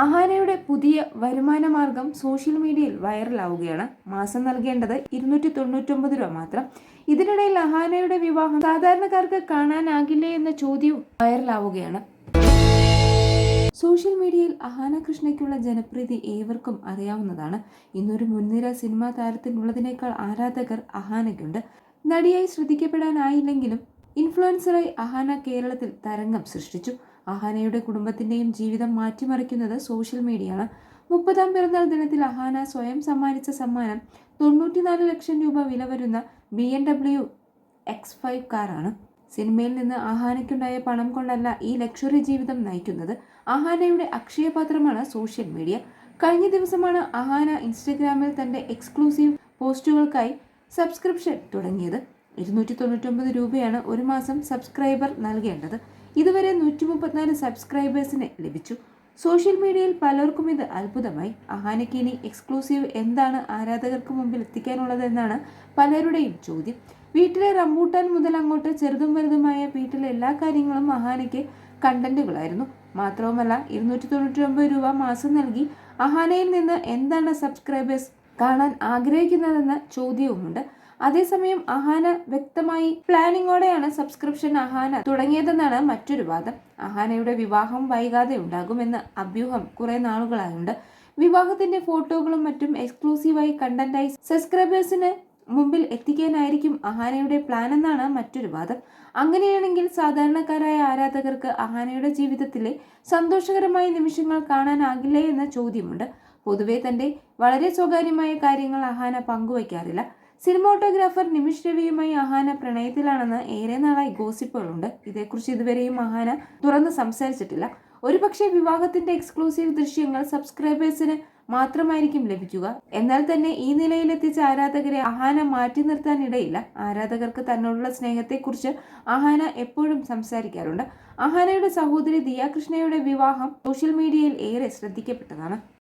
അഹാനയുടെ പുതിയ വരുമാന മാർഗം സോഷ്യൽ മീഡിയയിൽ വൈറലാവുകയാണ്. മാസം നൽകേണ്ടത് ഇരുന്നൂറ്റി തൊണ്ണൂറ്റൊമ്പത് രൂപ മാത്രം. ഇതിനിടയിൽ അഹാനയുടെ വിവാഹം സാധാരണക്കാർക്ക് കാണാനാകില്ലേ എന്ന ചോദ്യവും വൈറലാവുകയാണ്. സോഷ്യൽ മീഡിയയിൽ അഹാന കൃഷ്ണയ്ക്കുള്ള ജനപ്രീതി ഏവർക്കും അറിയാവുന്നതാണ്. ഇന്നൊരു മുൻനിര സിനിമാ താരത്തിനുള്ളതിനേക്കാൾ ആരാധകർ അഹാനയ്ക്കുണ്ട് നടിയായി ശ്രദ്ധിക്കപ്പെടാനായില്ലെങ്കിലും ഇൻഫ്ലുവൻസറായി അഹാന കേരളത്തിൽ തരംഗം സൃഷ്ടിച്ചു. അഹാനയുടെ കുടുംബത്തിന്റെയും ജീവിതം മാറ്റിമറിക്കുന്നത് സോഷ്യൽ മീഡിയയാണ്. മുപ്പതാം പിറന്നാൾ ദിനത്തിൽ അഹാന സ്വയം സമ്മാനിച്ച സമ്മാനം തൊണ്ണൂറ്റിനാല് ലക്ഷം രൂപ വില വരുന്ന B M W X five കാറാണ്. സിനിമയിൽ നിന്ന് അഹാനയ്ക്കുണ്ടായ പണം കൊണ്ടല്ല ഈ ലക്ഷറി ജീവിതം നയിക്കുന്നത്. അഹാനയുടെ അക്ഷയപാത്രമാണ് സോഷ്യൽ മീഡിയ. കഴിഞ്ഞ ദിവസമാണ് അഹാന ഇൻസ്റ്റഗ്രാമിൽ തന്റെ എക്സ്ക്ലൂസീവ് പോസ്റ്റുകൾക്കായി സബ്സ്ക്രിപ്ഷൻ തുടങ്ങിയത്. ഇരുന്നൂറ്റി തൊണ്ണൂറ്റൊമ്പത് രൂപയാണ് ഒരു മാസം സബ്സ്ക്രൈബർ നൽകേണ്ടത്. ഇതുവരെ നൂറ്റി മുപ്പത്തിനാല് സബ്സ്ക്രൈബേഴ്സിന് ലഭിച്ചു. സോഷ്യൽ മീഡിയയിൽ പലർക്കും ഇത് അത്ഭുതമായി. അഹാനയ്ക്ക് ഇനി എക്സ്ക്ലൂസീവ് എന്താണ് ആരാധകർക്ക് മുമ്പിൽ എത്തിക്കാനുള്ളതെന്നാണ് പലരുടെയും ചോദ്യം. വീട്ടിലെ റംബൂട്ടാൻ മുതൽ അങ്ങോട്ട് ചെറുതും വലുതുമായ വീട്ടിലെ എല്ലാ കാര്യങ്ങളും അഹാനയ്ക്ക് കണ്ടന്റുകളായിരുന്നു. മാത്രവുമല്ല ഇരുന്നൂറ്റി തൊണ്ണൂറ്റി ഒമ്പത് രൂപ മാസം നൽകി അഹാനയിൽ നിന്ന് എന്താണ് സബ്സ്ക്രൈബേഴ്സ് കാണാൻ ആഗ്രഹിക്കുന്നതെന്ന ചോദ്യവുമുണ്ട്. അതേസമയം അഹാന വ്യക്തമായി പ്ലാനിങ്ങോടെയാണ് സബ്സ്ക്രിപ്ഷൻ അഹാന തുടങ്ങിയതെന്നാണ് മറ്റൊരു വാദം. അഹാനയുടെ വിവാഹം വൈകാതെ ഉണ്ടാകുമെന്ന അഭ്യൂഹം കുറെ നാളുകളായുണ്ട്. വിവാഹത്തിന്റെ ഫോട്ടോകളും മറ്റും എക്സ്ക്ലൂസീവായി കണ്ടന്റായി സബ്സ്ക്രൈബേഴ്സിന് മുമ്പിൽ എത്തിക്കാനായിരിക്കും അഹാനയുടെ പ്ലാൻ എന്നാണ് മറ്റൊരു വാദം. അങ്ങനെയാണെങ്കിൽ സാധാരണക്കാരായ ആരാധകർക്ക് അഹാനയുടെ ജീവിതത്തിലെ സന്തോഷകരമായ നിമിഷങ്ങൾ കാണാനാകില്ലേ എന്ന ചോദ്യമുണ്ട്. പൊതുവെ തന്റെ വളരെ സ്വകാര്യമായ കാര്യങ്ങൾ അഹാന പങ്കുവയ്ക്കാറില്ല. സിനിമോട്ടോഗ്രാഫർ നിമിഷ് രവിയുമായി അഹാന പ്രണയത്തിലാണെന്ന് ഏറെ നാളായി ഗോസിപ്പുകളുണ്ട്. ഇതേക്കുറിച്ച് ഇതുവരെയും അഹാന തുറന്ന് സംസാരിച്ചിട്ടില്ല. ഒരുപക്ഷെ വിവാഹത്തിന്റെ എക്സ്ക്ലൂസീവ് ദൃശ്യങ്ങൾ സബ്സ്ക്രൈബേഴ്സിന് മാത്രമായിരിക്കും ലഭിക്കുക. എന്നാൽ തന്നെ ഈ നിലയിലെത്തിച്ച ആരാധകരെ അഹാന മാറ്റി നിർത്താൻ ഇടയില്ല. ആരാധകർക്ക് തന്നോടുള്ള സ്നേഹത്തെക്കുറിച്ച് അഹാന എപ്പോഴും സംസാരിക്കാറുണ്ട്. അഹാനയുടെ സഹോദരി ദിയാകൃഷ്ണയുടെ വിവാഹം സോഷ്യൽ മീഡിയയിൽ ഏറെ ശ്രദ്ധിക്കപ്പെട്ടതാണ്.